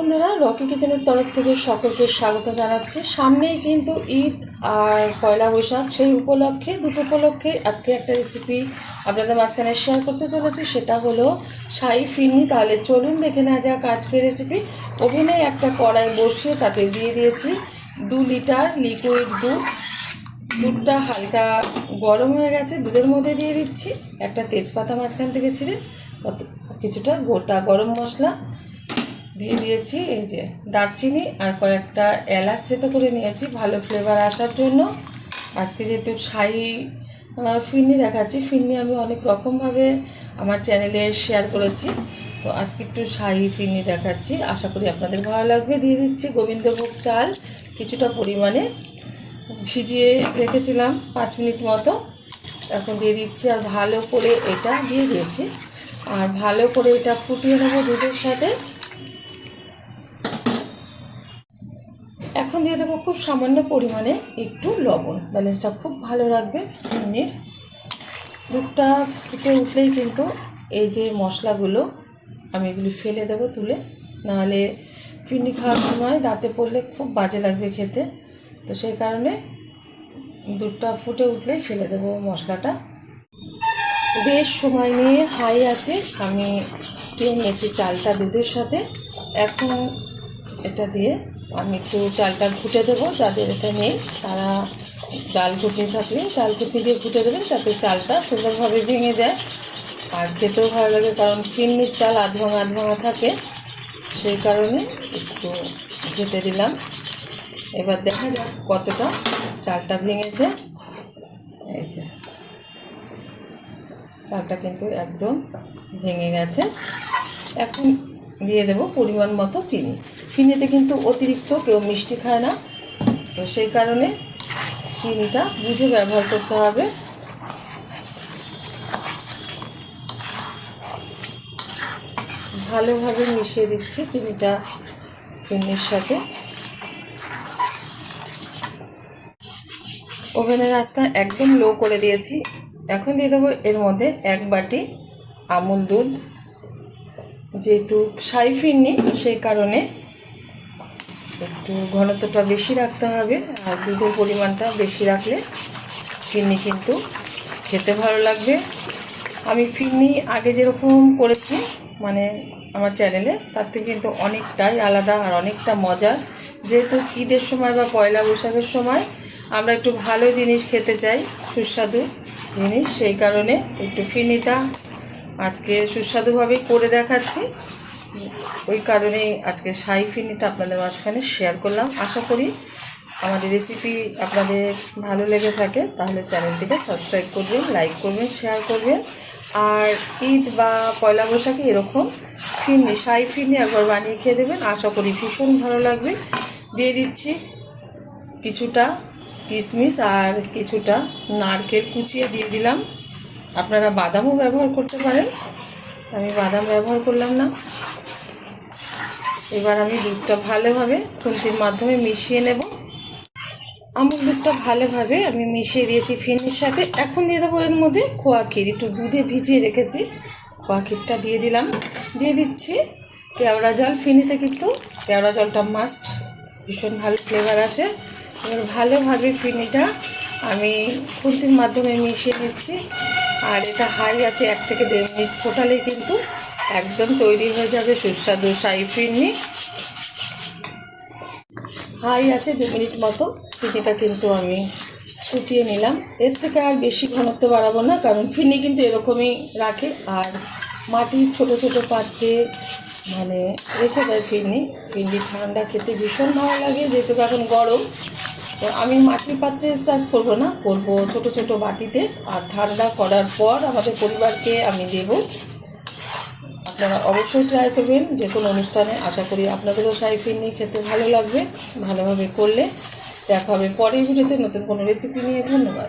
বন্ধুরা, রকি কিচেনের তরফ থেকে সকলকে স্বাগত জানাচ্ছি। সামনেই কিন্তু ঈদ আর পয়লা বৈশাখ, সেই উপলক্ষে, দুটো উপলক্ষে আজকে একটা রেসিপি আপনাদের মাঝখানে শেয়ার করতে চলেছি। সেটা হলো শাহি ফিরনি তাহলে চলুন দেখে নেওয়া যাক আজকের রেসিপি ওভেনে একটা কড়াই বসিয়ে তাতে দিয়ে দিয়েছি দু লিটার লিকুইড দুধ। দুধটা হালকা গরম হয়ে গেছে, দুধের মধ্যে দিয়ে দিচ্ছি। একটা তেজপাতা মাঝখান থেকে ছিঁড়ে কিছুটা গোটা গরম মশলা। দিয়ে দিয়েছি এই যে দারচিনি আর কয়েকটা এলাচ থেতো করে নিয়েছি ভালো ফ্লেভার আসার জন্য। আজকে যেহেতু আহ, ফিরনি দেখাচ্ছি ফিরনি আমি অনেক রকমভাবে আমার চ্যানেলে শেয়ার করেছি। তো আজকে একটু শাহি ফিরনি দেখাচ্ছি। আশা করি আপনাদের ভালো লাগবে। দিয়ে দিচ্ছি গোবিন্দভোগ চাল কিছুটা পরিমাণে ভিজিয়ে রেখেছিলাম পাঁচ মিনিট মতো। এখন দিয়ে দিচ্ছি আর ভালো করে এটা দিয়ে দিয়েছি। আর ভালো করে এটা ফুটিয়ে নেব দুধের সাথে। এখন দিয়ে দেবো খুব সামান্য পরিমাণে একটু লবণ। ব্যালেন্সটা খুব ভালো রাখবে মিনিট দুধটা ফুটে উঠলেই কিন্তু এই যে মশলাগুলো, আমি এগুলি ফেলে দেবো তুলে। নাহলে ফিরনি খাওয়ার সময় দাঁতে পড়লে খুব বাজে লাগবে খেতে। তো সেই কারণে দুধটা ফুটে উঠলেই ফেলে দেবো মশলাটা। বেশ সময় নিয়ে হাই আছে, আমি দিয়ে নিয়েছি চালটা দুধের সাথে। এখন এটা দিয়ে আমি একটু চালটা ঘুটে দেবো, যাদের এটা নেই, তারা ডাল ঘুটনি থাকলে ডাল ঘুটনি দিয়ে ঘুটে দেবেন, যাতে চালটা সুন্দরভাবে ভেঙে যায়। আর খেতেও ভালো লাগে, কারণ ফিরনির চাল আধ ভাঙা আধ ভাঙা থাকে, সেই কারণে একটু ঘেটে দিলাম। এবার দেখা যাক কতটা চালটা ভেঙেছে। এই যে, চালটা কিন্তু একদম ভেঙে গেছে। এখন দিয়ে দেব পরিমাণ মতো চিনি। চিনিতে কিন্তু অতিরিক্ত কেউ মিষ্টি খায় না। তো সেই কারণে চিনিটা বুঝে ব্যবহার করতে হবে। ভালোভাবে মিশিয়ে দিচ্ছি চিনিটা ফিরনির সাথে। ওভেনের আঁচটা একদম লো করে দিয়েছি। এখন দিয়ে দেবো এর মধ্যে এক বাটি আমুল দুধ। যেহেতু সাই ফিরনি সেই কারণে একটু ঘনত্বটা বেশি রাখতে হবে আর দুধের পরিমাণটা বেশি রাখলে ফিরনি কিন্তু খেতে ভালো লাগবে। আমি ফিরনি আগে যেরকম করেছি মানে আমার চ্যানেলে, তার থেকে কিন্তু অনেকটাই আলাদা আর অনেকটা মজার। যেহেতু ঈদের সময় বা পয়লা বৈশাখের সময় আমরা একটু ভালো জিনিস খেতে চাই, সুস্বাদু জিনিস, সেই কারণে একটু ফিরনিটা আজকে সুস্বাদুভাবেই করে দেখাচ্ছি। ওই কারণেই আজকে সাই ফিরনিটা আপনাদের মাঝখানে শেয়ার করলাম। আশা করি আমাদের রেসিপি আপনাদের ভালো লেগে থাকে, তাহলে চ্যানেলটিকে সাবস্ক্রাইব করবেন লাইক করবেন শেয়ার করবেন। আর ঈদ বা পয়লা বৈশাখে এরকম ফিরনি সাই ফিরনি একবার বানিয়ে খেয়ে দেবেন। আশা করি ভীষণ ভালো লাগবে। দিয়ে দিচ্ছি কিছুটা কিশমিশ আর কিছুটা নারকেল কুচিয়ে দিয়ে দিলাম। আপনারা বাদামও ব্যবহার করতে পারেন। আমি বাদাম ব্যবহার করলাম না। এবার আমি দুধটা ভালোভাবে খুন্তির মাধ্যমে মিশিয়ে নেব। আমুল দুধটা ভালোভাবে আমি মিশিয়ে দিয়েছি ফিরনির সাথে। এখন দিয়ে দেবো এর মধ্যে খোয়া ক্ষীর। একটু দুধে ভিজিয়ে রেখেছি। খোয়া ক্ষীরটা দিয়ে দিলাম। দিয়ে দিচ্ছি কেওড়া জল। ফিরনিতে কিন্তু কেওড়া জলটা মাস্ট ভীষণ ভালো ফ্লেভার আসে। এবার ভালোভাবে ফিনিটা আমি খুন্তির মাধ্যমে মিশিয়ে নিচ্ছি। আর এটা হাই আছে এক থেকে দেড় মিনিট ফোটালেই কিন্তু একদম তৈরি হয়ে যাবে সুস্বাদু শাহি ফিরনি। হাই আছে দু মিনিট মতো ফিরনিটা কিন্তু আমি ফুটিয়ে নিলাম। এর থেকে আর বেশি ঘনত্ব বাড়াবো না, কারণ ফিরনি কিন্তু এরকমই রাখে। আর মাটির ছোট ছোট পাত্রে মানে রেখে দেয় ফিরনি। ফিরনি ঠান্ডা খেতে ভীষণ ভালো লাগে, যেহেতু এখন গরম। তো আমি মাটির পাত্রে সার্ভ করব না, করব ছোট ছোট বাটিতে। আর ঠান্ডা করার পর আমাদের পরিবারকে আমি দেব। আপনারা অবশ্যই ট্রাই করবেন যে কোনো অনুষ্ঠানে, আশা করি আপনাদেরও শাহি ফিরনি খেতে ভালো লাগবে, ভালোভাবে করলে দেখা হবে পরের ভিডিওতে নতুন কোনো রেসিপি নিয়ে। ধন্যবাদ।